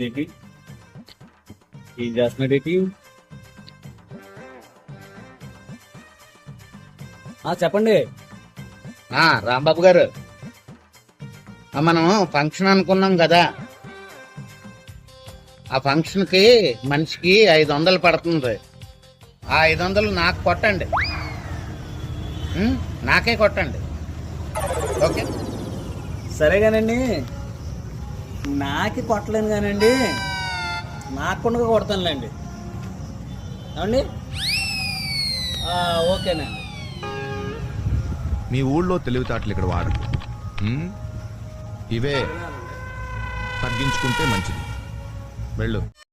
ఏం చేస్తున్నాడు ఏంటి ఆ, చెప్పండి. ఆ రాంబాబు గారు. ఆ, మనం ఫంక్షన్ అనుకున్నాం కదా. ఆ ఫంక్షన్కి మనిషికి ఐదు వందలు పడుతుంది. ఆ ఐదు వందలు నాకు కొట్టండి? నాకే కొట్టండి. ఓకే. సరేగానండి. నాకి కొట్టలేను కానండి. నాకుండా కొడతానులేండి. ఏమండి? ఓకేనండి. మీ ఊళ్ళో తెలివితేటలు ఇక్కడ వాడరు ఉమ్? ఇవే. తగ్గించుకుంటే మంచిది. వెళ్ళు.